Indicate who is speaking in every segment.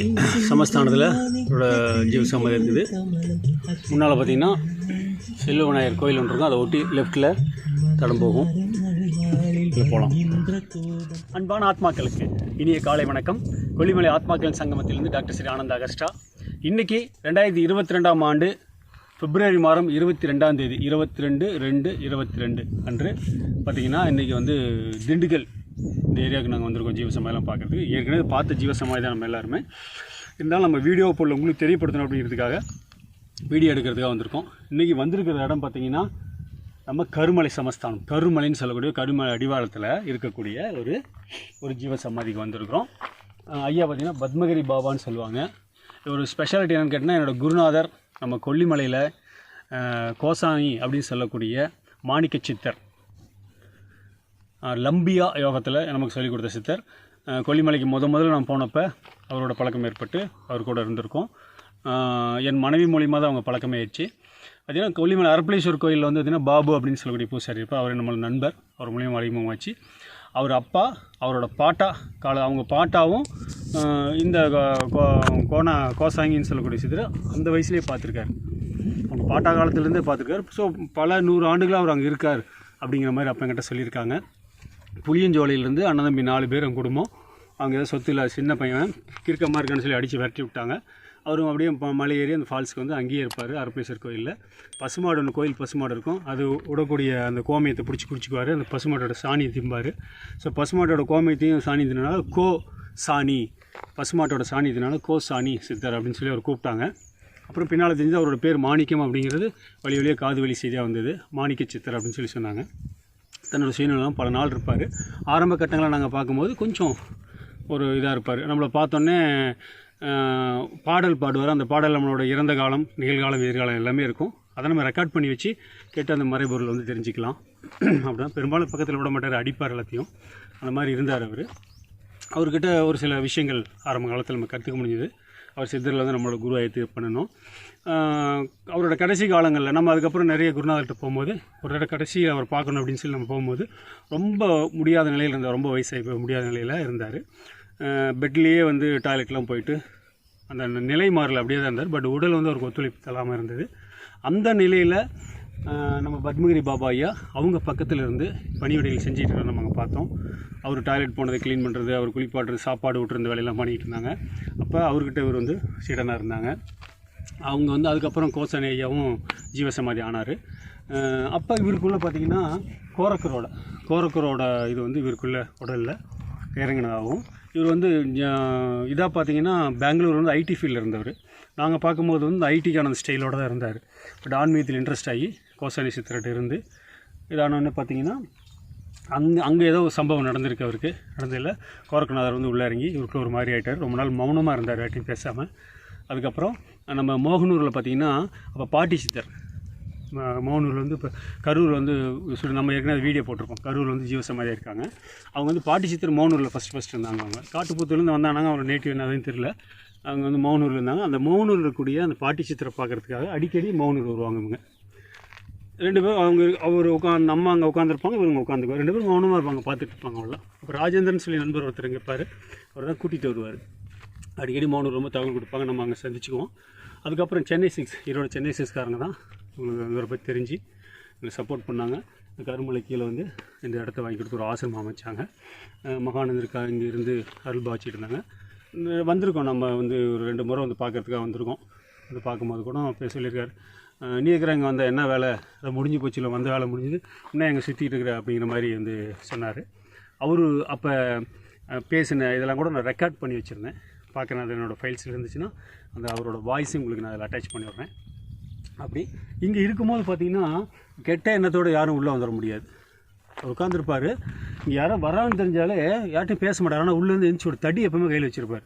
Speaker 1: மதுரை சமஸ்தானத்தில் இதோட ஜீவ சமாதி இருக்குது. முன்னால் பார்த்தீங்கன்னா செல்வ விநாயகர் கோயில் ஒன்று இருக்கும். அதை ஒட்டி லெஃப்ட்டில் தடம் போகும். போகலாம் அன்பான ஆத்மாக்களுக்கு இனிய காலை வணக்கம். கொல்லிமலை ஆத்மாக்கள் சங்கமத்திலிருந்து டாக்டர் ஸ்ரீ ஆனந்த் அகஸ்டா. இன்றைக்கி ரெண்டாயிரத்தி இருபத்தி ரெண்டாம் ஆண்டு பிப்ரவரி மாதம் இருபத்தி ரெண்டாம் தேதி இருபத்தி ரெண்டு ரெண்டு இருபத்தி ரெண்டு அன்று பார்த்திங்கன்னா இன்றைக்கி வந்து திண்டுக்கல் இந்த ஏரியாவுக்கு நாங்கள் வந்திருக்கோம் ஜீவசமாயெல்லாம் பார்க்குறதுக்கு. ஏற்கனவே பார்த்த ஜீவசமாய் தான் நம்ம எல்லாருமே. இருந்தாலும் நம்ம வீடியோ பொருள் உங்களுக்கு தெரியப்படுத்தணும் அப்படிங்கிறதுக்காக வீடியோ எடுக்கிறதுக்காக வந்திருக்கோம். இன்றைக்கி வந்திருக்கிற இடம் பார்த்திங்கன்னா நம்ம கருமலை சமஸ்தானம். கருமலைன்னு சொல்லக்கூடிய கருமலை அடிவாரத்தில் இருக்கக்கூடிய ஒரு ஒரு ஜீவ சமாதிக்கு வந்திருக்கிறோம் ஐயா பார்த்திங்கன்னா பத்மகிரி பாபான்னு சொல்லுவாங்க. ஒரு ஸ்பெஷாலிட்டி என்னென்னு கேட்டிங்கன்னா என்னோட குருநாதர் நம்ம கொல்லிமலையில் அஹ், கோசானி அப்படின்னு சொல்லக்கூடிய மாணிக்க சித்தர் லம்பியா யோகத்தில் நமக்கு சொல்லிக் கொடுத்த சித்தர். கொல்லிமலைக்கு முத முதல்ல நான் போனப்போ அவரோட பழக்கம் ஏற்பட்டு அவர் கூட இருந்திருக்கோம். என் மனைவி மூலியமாக தான் அவங்க பழக்கமே ஆயிடுச்சு. பார்த்தீங்கன்னா கொல்லிமலை அரப்பளீஸ்வர் கோயிலில் வந்து பார்த்தீங்கன்னா பாபு அப்படின்னு சொல்லக்கூடிய பூசாரி இருப்பார். அவர் நம்மளோட நண்பர். அவர் மூலியமாக அறிமுகமாச்சு. அவர் அப்பா அவரோட பாட்டா கால அவங்க பாட்டாவும் இந்த கோ- கோ- கோனா கோசாங்கின்னு சொல்லக்கூடிய சித்தர் அந்த வயசுலேயே பார்த்துருக்காரு. அவங்க பாட்டா காலத்துலேருந்தே பார்த்துருக்காரு. ஸோ பல நூறு ஆண்டுகளாக அவர் அங்கே இருக்கார் அப்படிங்கிற மாதிரி அப்போ என்கிட்ட சொல்லியிருக்காங்க. புளியஞ்சோலையிலேருந்து அண்ணன் தம்பி நாலு பேர் குடும்பம். அவங்க ஏதோ சொத்துல சின்ன பையன் கிறுக்கமாக இருக்கான்னு சொல்லி அடித்து விரட்டி விட்டாங்க அவரும் அப்படியே மலை ஏறி அந்த ஃபால்ஸ்க்கு வந்து அங்கேயே இருப்பார் அரப்பேஸ்வர் கோயிலில். பசுமாடு ஒன்று கோயில் பசுமாடு இருக்கும். அது விடக்கூடிய அந்த கோமியத்தை பிடிச்சி குடிச்சிக்குவார். அந்த பசுமாட்டோட சாணியை திம்பார். ஸோ பசுமாட்டோட கோமியத்தையும் சாணி தின்னால கோ சாணி பசுமாட்டோட சாணி தினால கோ சாணி சித்தர் அப்படின்னு சொல்லி அவர் கூப்பிட்டாங்க. அப்புறம் பின்னால் தெரிஞ்சு அவரோட பேர் மாணிக்கம் அப்படிங்கிறது வழி வழியாக காது வழி செய்தியாக வந்தது. மாணிக்க சித்தர் அப்படின்னு சொல்லி சொன்னாங்க. தன்னோட சுயநலம் பல நாள் இருப்பார். ஆரம்ப கட்டங்களை நாங்கள் பார்க்கும்போது கொஞ்சம் ஒரு இதாக இருப்பார். நம்மளை பார்த்தோன்னே பாடல் பாடுவார். அந்த பாடல் நம்மளோட இறந்த காலம் நிகழ்காலம் எதிர்காலம் எல்லாமே இருக்கும். அதை நம்ம ரெக்கார்ட் பண்ணி வச்சு கேட்டு அந்த மறைபொருள் வந்து தெரிஞ்சுக்கலாம். அப்படின்னா பெரும்பாலும் பக்கத்தில் விட மாட்டார். அடிப்பார் எல்லாத்தையும். அந்த மாதிரி இருந்தார் அவர். அவர்கிட்ட ஒரு சில விஷயங்கள் ஆரம்ப காலத்தில் நம்ம கற்றுக்க முடிஞ்சது. அவர் சித்தரில் வந்து நம்மளோட குருவாயத்து பண்ணணும். அவரோட கடைசி காலங்களில் நம்ம அதுக்கப்புறம் நிறைய குருநாதர்கிட்ட போகும்போது ஒரு தடவை கடைசி அவர் பார்க்கணும் அப்படின்னு சொல்லி நம்ம போகும்போது ரொம்ப முடியாத நிலையில் இருந்தார். ரொம்ப வயசாகி போய் முடியாத நிலையில் இருந்தார். பெட்லேயே வந்து டாய்லெட்லாம் போயிட்டு அந்த நிலை மாறல அப்படியே தான் இருந்தார். பட் உடல் வந்து அவருக்கு ஒத்துழைப்பு தராமல் இருந்தது. அந்த நிலையில் நம்ம பத்மகிரி பாபா ஐயா அவங்க பக்கத்தில் இருந்து பணிவிடைகள் செஞ்சுட்டு இருந்தோம் நம்ம அங்கே பார்த்தோம். அவர் டாய்லெட் போனதை க்ளீன் பண்ணுறது அவர் குளிப்பாட்டுறது சாப்பாடு விட்டுருந்த வேலையெல்லாம் பண்ணிகிட்டு இருந்தாங்க. அப்போ அவர்கிட்ட இவர் வந்து சீடனாக இருந்தாங்க. அவங்க வந்து அதுக்கப்புறம் கோசனை ஐயாவும் ஜீவசமாதி ஆனார். அப்போ இவருக்குள்ளே பார்த்தீங்கன்னா கோரக்கரோட கோரக்கரோட இது வந்து இவருக்குள்ளே உடலில் இறங்கினதாகவும் இவர் வந்து இதாக பார்த்தீங்கன்னா பெங்களூர் வந்து ஐடி ஃபீல்டில் இருந்தவர். நாங்கள் பார்க்கும்போது வந்து ஐடிக்கான அந்த ஸ்டைலோட தான் இருந்தார். பட் ஆன்மீகத்தில் இன்ட்ரெஸ்ட் ஆகி கோசானி சித்திரட்டு இருந்து இதானோன்னு பார்த்தீங்கன்னா அங்கே அங்கே ஏதோ ஒரு சம்பவம் நடந்திருக்கு அவருக்கு. நடந்ததில்ல கோரக்கநாதர் வந்து உள்ளே இறங்கி இவருக்கு ஒரு மாதிரி ஆகிட்டார் ரொம்ப நாள் மௌனமாக இருந்தார் யார்ட்டையும் பேசாமல் அதுக்கப்புறம் நம்ம மோகனூரில் பார்த்தீங்கன்னா அப்போ பாட்டி சித்தர். மோகனூரில் வந்து இப்போ கரூர் வந்து சொல்லி நம்ம ஏற்கனவே வீடியோ போட்டிருக்கோம் கரூர் வந்து ஜீவசமாதியாக இருக்காங்க. அவங்க வந்து பாட்டி சித்தர் மோகனூரில் ஃபஸ்ட் ஃபஸ்ட் இருந்தாங்க அவங்க. காட்டுப்புத்தூர்லேருந்து வந்தாங்க அவங்க நேட்டிவ் என்னதுன்னு தெரியல. அவங்க வந்து மோகனூரில் இருந்தாங்க. அந்த மோகனூரில் இருக்கக்கூடிய அந்த பாட்டி சித்திரை பார்க்கறதுக்காக அடிக்கடி மோகனூர் வருவாங்க இவங்க. ரெண்டு பேரும் அவங்க அவர் உட்காந்து நம்ம அங்கே உட்காந்துருப்பாங்க இவங்க உட்காந்துக்குவார் ரெண்டு பேரும் மௌனமாக இருப்பாங்க பார்த்துட்டு இருப்பாங்க அவ்வளோ அப்போ ராஜேந்திரன் சொல்லி நண்பர் ஒருத்தர் இங்கே இருப்பார். அவர் தான் கூட்டிகிட்டு வருவார். அடிக்கடி மௌனம் ரொம்ப தகவல் கொடுப்பாங்க நம்ம அங்கே சந்திச்சுக்குவோம். அதுக்கப்புறம் சென்னை சிக்ஸ் ஈரோட சென்னை சிக்ஸ்காரங்க தான். உங்களுக்கு இவரை பற்றி தெரிஞ்சு எங்களுக்கு சப்போர்ட் பண்ணாங்க. இந்த கருமலை கீழே வந்து இந்த இடத்த வாங்கி கொடுத்து ஒரு ஆசிரமம் அமைச்சாங்க. அஹ் மகானந்தருக்கா இங்கே இருந்து அருள் பாய்ச்சிட்டு இருந்தாங்க. வந்திருக்கோம் நம்ம வந்து ஒரு ரெண்டு முறை வந்து பார்க்கறதுக்காக வந்திருக்கோம். வந்து பார்க்கும்போது கூட பேச சொல்லியிருக்காரு. நீ இருக்கிற இங்கே வந்த என்ன வேலை? அதை முடிஞ்சு போச்சு இல்லை வந்த வேலை முடிஞ்சுது. இன்னும் எங்கே சுற்றிட்டு இருக்கிற அப்படிங்கிற மாதிரி வந்து சொன்னார். அவர் அப்போ பேசின இதெல்லாம் கூட நான் ரெக்கார்ட் பண்ணி வச்சுருந்தேன். பார்க்குறேன் அது என்னோடய ஃபைல்ஸ் இருந்துச்சுன்னா அந்த அவரோட வாய்ஸும் உங்களுக்கு நான் அதில் அட்டாச் பண்ணி விட்றேன். அப்படி இங்கே இருக்கும்போது பார்த்தீங்கன்னா கெட்ட எண்ணத்தோடு யாரும் உள்ளே வந்துட முடியாது. அவர் உட்காந்துருப்பார் இங்கே யாரும் வரான்னு தெரிஞ்சாலே யார்ட்டையும் பேச மாட்டார். ஆனால் உள்ளேருந்து எழுந்துச்சு ஒரு தடி எப்போவுமே கையில் வச்சுருப்பார்.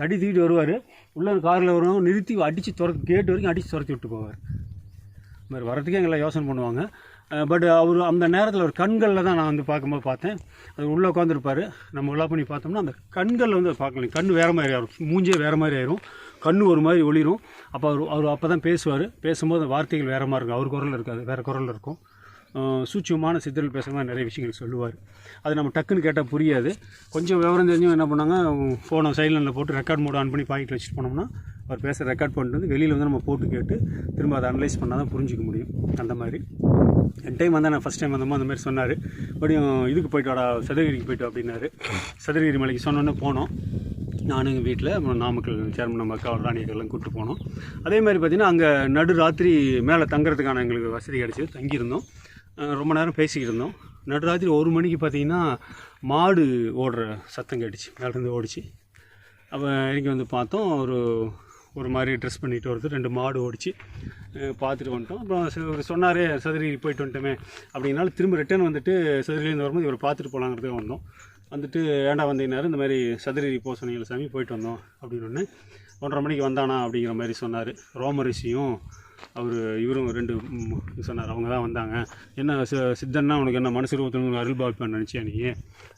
Speaker 1: தடி தூக்கிட்டு வருவார். உள்ளே காரில் வருவாங்க. நிறுத்தி அடித்து துர கேட்டு வரைக்கும் அடித்து துரத்தி விட்டு போவார். மாதிரி வரதுக்கே எங்களை யோசனை பண்ணுவாங்க. பட் அவர் அந்த நேரத்தில் ஒரு கண்களில் தான் நான் வந்து பார்க்கும்போது பார்த்தேன். அது உள்ளே உட்காந்துருப்பார் நம்ம உள்ளே பண்ணி பார்த்தோம்னா அந்த கண்களில் வந்து பார்க்கலாம். கண் வேறு மாதிரி ஆயிரும். மூஞ்சே வேறு மாதிரி ஆயிரும். கண் ஒரு மாதிரி ஒளிரும். அப்போ அவர் அவர் அப்போ தான் பேசுவார். பேசும்போது அந்த வார்த்தைகள் வேறு மாதிரி இருக்கும். அவர் குரல் இருக்காது. வேறு குரல் இருக்கும். அஹ், சூட்சுமமான சித்தர்கள் பேசுகிற மாதிரி நிறைய விஷயங்கள் சொல்லுவார். அது நம்ம டக்குன்னு கேட்டால் புரியாது. கொஞ்சம் விவரம் தெரிஞ்சவங்க என்ன பண்ணாங்க ஃபோனை சைலண்டில் போட்டு ரெக்கார்ட் மோட் ஆன் பண்ணி பாக்கெட்டில் வச்சுட்டு போனோம்னா அவர் பேச ரெக்கார்ட் பண்ணிட்டு வந்து வெளியில் வந்து நம்ம போட்டு கேட்டு திரும்ப அதை அனலைஸ் பண்ணால் தான் புரிஞ்சிக்க முடியும். அந்த மாதிரி. என் டைம் வந்தால் நான் ஃபஸ்ட் டைம் வந்தோமோ அந்த மாதிரி சொன்னார். மறுபடியும் இதுக்கு போயிட்டு வாடா சதுரகிரிக்கு போயிட்டு அப்படின்னாரு. சதுரகிரி மலைக்கு சொன்னோன்னே போனோம். நானும் எங்கள் வீட்டில் அப்புறம் நாமக்கல் சேர்மன் நம்ம அக்கா ராணியக்கெல்லாம் கூப்பிட்டு போனோம். அதே மாதிரி பார்த்திங்கன்னா அங்கே நடு ராத்திரி மேலே தங்குறதுக்கான எங்களுக்கு வசதி கிடச்சிது தங்கியிருந்தோம். ரொம்ப நேரம் பேசிக்கிட்டு இருந்தோம். நடுராத்திரி ஒரு மணிக்கு பார்த்தீங்கன்னா மாடு ஓடுற சத்தம் கேட்டுச்சு. மேலேருந்து ஓடிச்சு. அப்போ இன்றைக்கி வந்து பார்த்தோம். ஒரு ஒரு மாதிரி ட்ரெஸ் பண்ணிட்டு வருது ரெண்டு மாடு ஓடிச்சு. பார்த்துட்டு வந்துட்டோம். அப்புறம் இவர் சொன்னார் சதுரி போயிட்டு வந்துட்டோமே. அப்படின்னாலும் திரும்ப ரிட்டர்ன் வந்துட்டு சதுரிலேருந்து வரும்போது இவர் பார்த்துட்டு போகலாங்கிறதுக்கு வந்தோம். வந்துட்டு ஏண்டா வந்தீங்கன்னாரு இந்த மாதிரி சதுரி போக சொன்னீங்களா சாமி போயிட்டு வந்தோம். அப்படின்னு ஒன்று ஒன்றரை மணிக்கு வந்தானா? அப்படிங்கிற மாதிரி சொன்னார். ரோமரிஷியும் அவர் இவரும் ரெண்டு சொன்னார். அவங்க தான் வந்தாங்க. என்ன சி- சித்தன்னா உனக்கு என்ன மனசு ரூபத்தில் அருள் பாவிப்பான்னு நினச்சியா நீ?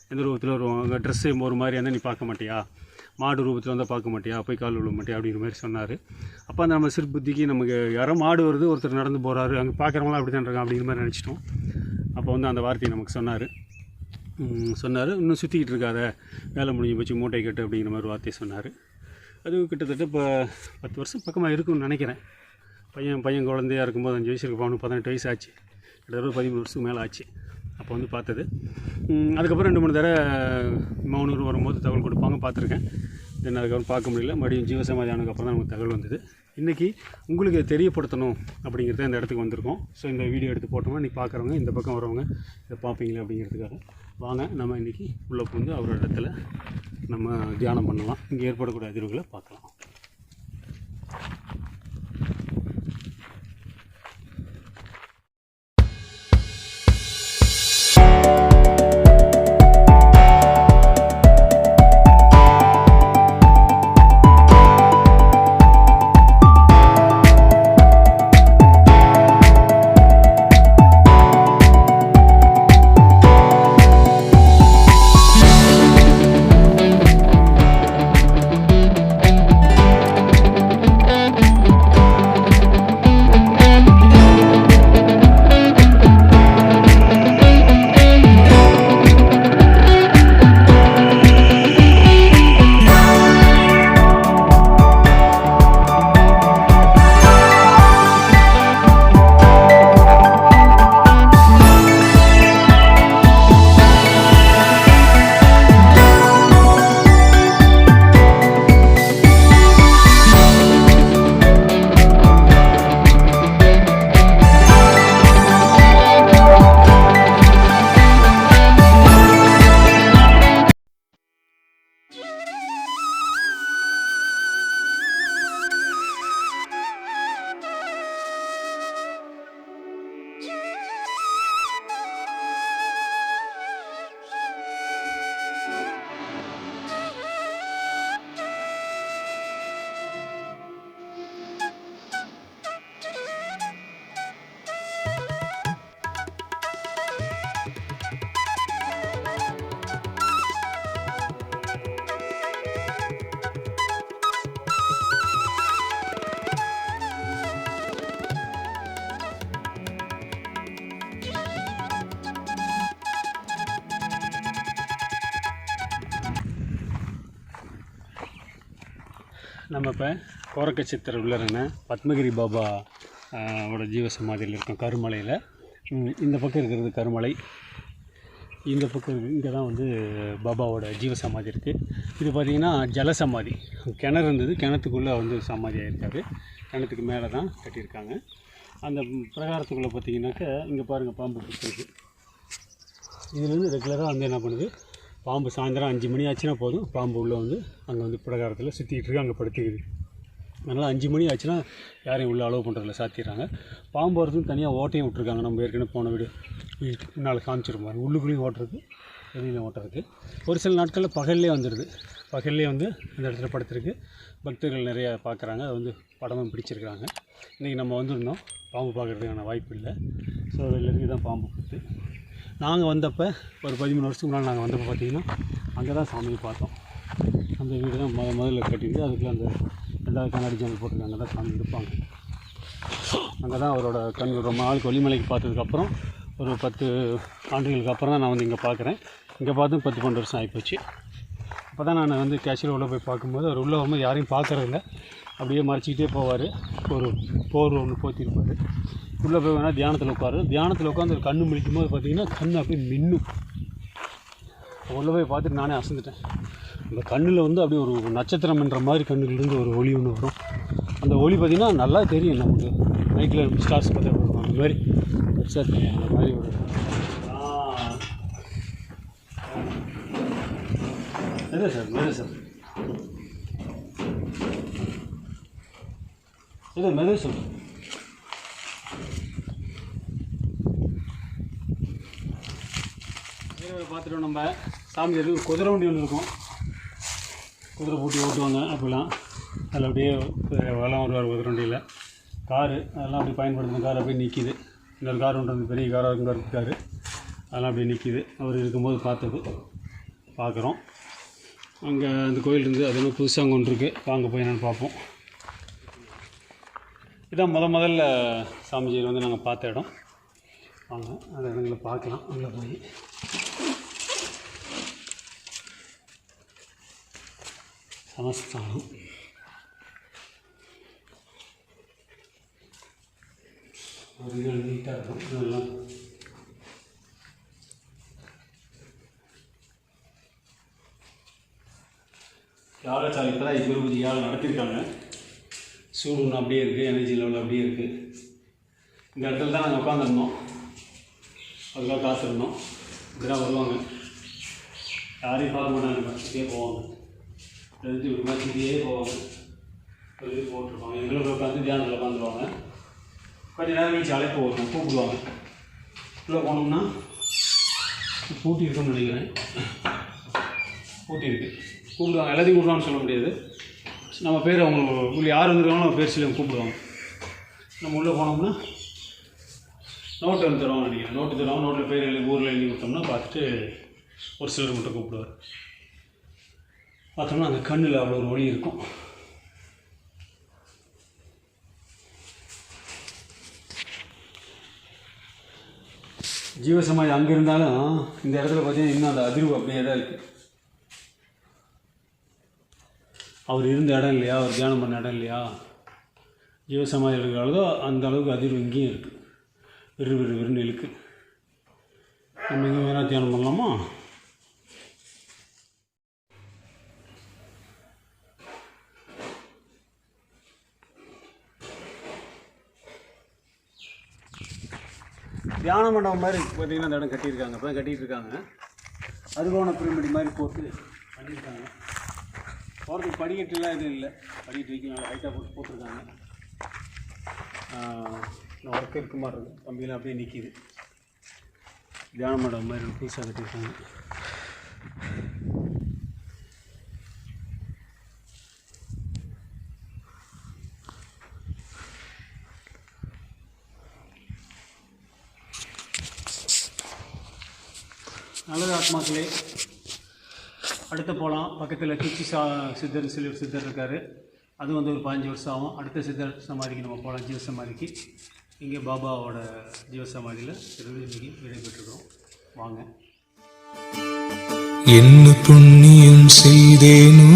Speaker 1: எந்த ரூபத்தில் ஒரு ட்ரெஸ்ஸு ஒரு மாதிரி இருந்தால் நீ பார்க்க மாட்டியா? மாடு ரூபத்தில் வந்தால் பார்க்க மாட்டியா? போய் கால் விழ மாட்டியா? அப்படிங்கிற மாதிரி சொன்னார். அப்போ அந்த நம்ம சிறு புத்திக்கு நமக்கு யாரோ மாடு வருது ஒருத்தர் நடந்து போகிறாரு அங்கே பார்க்குறவங்களாம் அப்படி தான் இருக்காங்க அப்படிங்கிற மாதிரி நினச்சிட்டோம். அப்போ வந்து அந்த வார்த்தையை நமக்கு சொன்னார். சொன்னார். இன்னும் சுற்றிக்கிட்டு இருக்காத. வேலை முடிஞ்சு போச்சு மூட்டை கட்டு அப்படிங்கிற மாதிரி வார்த்தையை சொன்னார். அது கிட்டத்தட்ட இப்போ பத்து வருஷம் பக்கமாக இருக்கும்னு நினைக்கிறேன். பையன் பையன் குழந்தையா இருக்கும்போது அஞ்சு வயசு இருக்கு பதினெட்டு வயசு ஆச்சு. கிட்டத்தட்ட பதிமூணு வருஷத்துக்கு மேலே ஆச்சு. அப்போ வந்து பார்த்தது. அதுக்கப்புறம் ரெண்டு மூணு தடவை மௌனூர் வரும்போது தகவல் கொடுப்பாங்க பார்த்துருக்கேன். தென் அதுக்கப்புறம் பார்க்க முடியல. மறுபடியும் ஜீவசமாதி ஆனதுக்கப்புறம் தான் நமக்கு தகவல் வந்தது. இன்றைக்கி உங்களுக்கு தெரியப்படுத்தணும் அப்படிங்கிறத இந்த இடத்துக்கு வந்திருக்கோம். ஸோ இந்த வீடியோ எடுத்து போட்டோம்னா இன்றைக்கி பார்க்குறவங்க இந்த பக்கம் வரவங்க இதை பார்ப்பீங்களே அப்படிங்கிறதுக்காக. வாங்க நம்ம இன்றைக்கி உள்ளே புகுந்து அவரோட இடத்துல நம்ம தியானம் பண்ணலாம். இங்கே ஏற்படக்கூடிய அதிர்வுகளை பார்க்கலாம். நம்ம இப்போ கோரக்க சித்தர் உள்ளறன பத்மகிரி பாபா ஓட ஜீவ சமாதியில் இருக்கோம் கருமலையில். இந்த பக்கம் இருக்கிறது கருமலை. இந்த பக்கம் இங்கே தான் வந்து பாபாவோட ஜீவ சமாதி இருக்குது இது பார்த்திங்கன்னா ஜல சமாதி கிணறு இருந்தது கிணத்துக்குள்ளே வந்து சமாதி ஆயிருக்காரு. கிணத்துக்கு மேலே தான் கட்டியிருக்காங்க. அந்த பிரகாரத்துக்குள்ளே பார்த்தீங்கன்னாக்கா இங்கே பாருங்கள் பாம்பு பிடிச்சிருக்கு. இதுலேருந்து ரெகுலராக வந்து என்ன பண்ணுது? பாம்பு சாயந்தரம் அஞ்சு மணி ஆச்சுன்னா போதும். பாம்பு உள்ளே வந்து அங்கே வந்து பிரகாரத்தில் சுற்றிக்கிட்டு இருக்கு அங்கே படுத்துக்குது. அதனால் அஞ்சு மணி ஆச்சுன்னா யாரையும் உள்ளே அலோவ் பண்ணுறதில்ல சாத்திடுறாங்க. பாம்பு வரதுக்கு தனியாக ஓட்டையும் விட்ருக்காங்க நம்ம ஏற்கனவே போன வீடு முன்னால் காமிச்சிருப்பாங்க உள்ளுக்குள்ளேயும் ஓட்டுறது வெளியில் ஓட்டுறதுக்கு ஒரு சில நாட்களில் பகல்லே வந்துடுது பகல்லே வந்து இந்த இடத்துல படுத்துருக்கு. பக்தர்கள் நிறையா பார்க்குறாங்க அது வந்து படமும் பிடிச்சிருக்கிறாங்க. இன்றைக்கி நம்ம வந்திருந்தோம். பாம்பு பார்க்குறதுக்கான வாய்ப்பு இல்லை. ஸோ வெளில தான் பாம்பு கொடுத்து நாங்கள் வந்தப்போ ஒரு பதிமூணு வருஷத்துக்கு முன்னால் நாங்கள் வந்தப்போ பார்த்தீங்கன்னா அங்கே தான் சாமியை பார்த்தோம். அந்த வீடு தான் முத முதல்ல கட்டிட்டு அதுக்குள்ளே அந்த ரெண்டாவது கண்ணாடி ஜன்னல் போட்டுருக்காங்க அங்கே தான் சாமி இருப்பாங்க. அங்கே தான் அவரோட கண் ரொம்ப நாள் கொல்லிமலைக்கு பார்த்ததுக்கப்புறம் ஒரு பத்து ஆண்டுகளுக்கு அப்புறம் தான் நான் வந்து இங்கே பார்க்குறேன் இங்கே பார்த்தும் பத்து பன்னெண்டு வருஷம் ஆகிப்போச்சு அப்போ தான் நான் வந்து கேஷியல் உள்ளே போய் பார்க்கும்போது அவர் உள்ளே வரும்போது யாரையும் பார்க்கறதில்ல அப்படியே மறைச்சிக்கிட்டே போவார். ஒரு போர் ஒன்று போத்திருப்பார். உள்ளே போய் வேணால் தியானத்தில் உட்காரு. தியானத்தில் உட்காந்து ஒரு கண்ணு முழிக்கும் போது பார்த்தீங்கன்னா கண் அப்படியே மின்னும். உள்ளே போய் பார்த்துட்டு நானே அசந்துட்டேன். அந்த கண்ணில் வந்து அப்படியே ஒரு நட்சத்திரம்ன்ற மாதிரி கண்ணுலேருந்து ஒரு ஒளி ஒன்று வரும். அந்த ஒளி பார்த்திங்கன்னா நல்லா தெரியும் நமக்கு. நைட்டில் ஸ்டார்ஸ் பார்த்தா அந்த மாதிரி. பெருசாக தெரியும் அந்த மாதிரி ஒரு எது சார் மெது சார். இல்லை மெது சார் பார்த்துட்டோம். நம்ம சாமி எதுவும் குதிரை வண்டி ஒன்று இருக்கும். குதிரை பூட்டி ஓட்டுவாங்க அப்போல்லாம். அதில் அப்படியே வளம் வருவார் குதிரை வண்டியில். காரு அதெல்லாம் அப்படி பயன்படுத்தின கார் அப்படியே நிற்கிது இன்னொரு கார் ஒன்று வந்து பெரிய காராக இருக்கும் கார் காரு. அதெல்லாம் அப்படியே நிற்கிது அவர் இருக்கும்போது பார்த்தது பார்க்குறோம். அங்கே அந்த கோயில் இருந்து அது இன்னும் புதுசாக அங்கே ஒன்று இருக்குது வாங்க போய் என்னென்னு பார்ப்போம். இதான் முத முதல்ல சாமிஜியில் வந்து நாங்கள் பார்த்த இடம். வாங்க அந்த இடங்களை பார்க்கலாம். உள்ளே போய். சமஸ்தானம். அதுகள் நீட்டாக இருக்கும். இதெல்லாம் யாகசாலை இப்போ தான் இருபது யாகம் நடத்திருக்காங்க. சூடு ஒன்று அப்படியே இருக்குது எனர்ஜி லெவல் அப்படியே இருக்குது இந்த இடத்துல தான் நாங்கள் உட்காந்துருந்தோம் அதுக்காக காத்திருந்தோம். இப்படிதான் வருவாங்க. யாரையும் பார்க்க மாட்டாங்க பஸ்ஸுக்கே போவாங்க. எழுதி ஒரு பஸ்ஸுக்கே போவாங்க. எழுதி போட்டிருப்பாங்க. எங்களுக்கு உட்காந்து தியானத்தில் உட்காந்துருவாங்க. கொஞ்ச நேரம் கழிச்சு அழைப்பு வரும் கூப்பிடுவாங்க. உள்ளே போனோம்னா பூட்டி இருக்குன்னு நினைக்கிறேன். பூட்டி இருக்குது கூப்பிடுவாங்க. எல்லாத்தையும் கூப்பிடுவான்னு சொல்ல முடியாது. நம்ம பேர் அவங்க உள்ள யார் வந்துருக்காங்களோ நம்ம பேர் சொல்லி கூப்பிடுவாங்க. நம்ம உள்ளே போனோம்னா நோட்டு வந்து தருவாங்க நினைக்கிறேன். நோட்டு தருவாங்க. நோட்டில் பேர் எழுதி ஊரில் எழுதி கொடுத்தோம்னா பார்த்துட்டு ஒரு சிலர் மட்டும் கூப்பிடுவார். பார்த்தோம்னா அந்த கண்ணில் அவ்வளோ ஒரு ஒளி இருக்கும். ஜீவசமாதி அங்கே இருந்தாலும் இந்த இடத்துல பார்த்தீங்கன்னா இன்னும் அந்த அதிர்வு அப்படியே தான் இருக்குது அவர் இருந்த இடம் இல்லையா? அவர் தியானம் பண்ண இடம் இல்லையா? ஜீவசமாதி இருக்கிற அந்த அளவுக்கு அதிர்வு இங்கேயும் இருக்குது விறு விறு விறுன்னு இழுக்கு நம்ம இங்கே வேணால் தியானம் பண்ணலாமா? தியான மண்டபம் மாதிரி பார்த்தீங்கன்னா அந்த இடம் கட்டியிருக்காங்க. இப்போ தான் கட்டிகிட்டு இருக்காங்க அதுபோன பிரமிடி மாதிரி போட்டு பண்ணியிருக்காங்க. போகிறதுக்கு படிக்கட்டுலாம் எதுவும் இல்லை. படிக்கட்டு வைக்க ஹைட்டாக போட்டு போட்டிருக்காங்க. ஒர்க் இருக்க மாதிரி இருக்குது கம்பியெல்லாம் அப்படியே நிற்கிது தியான மண்டபம் மாதிரி புதுசாக கட்டியிருக்காங்க. நல்லது ஆத்மாக்களே அடுத்து போகலாம் பக்கத்தில் திருச்சி சா சித்தர்னு சொல்லி ஒரு சித்தர் இருக்கார். அது வந்து ஒரு பதினஞ்சு வருஷம் ஆகும். அடுத்த சித்தர் சமாதிக்கு நம்ம போகலாம் ஜீவ சமாதிக்கு. இங்கே பாபாவோட ஜீவ சமாதியில் இருந்து இன்றைக்கி விடைபெற்றுக்கிறோம். வாங்க.
Speaker 2: என்ன புண்ணியம் செய்தேனோ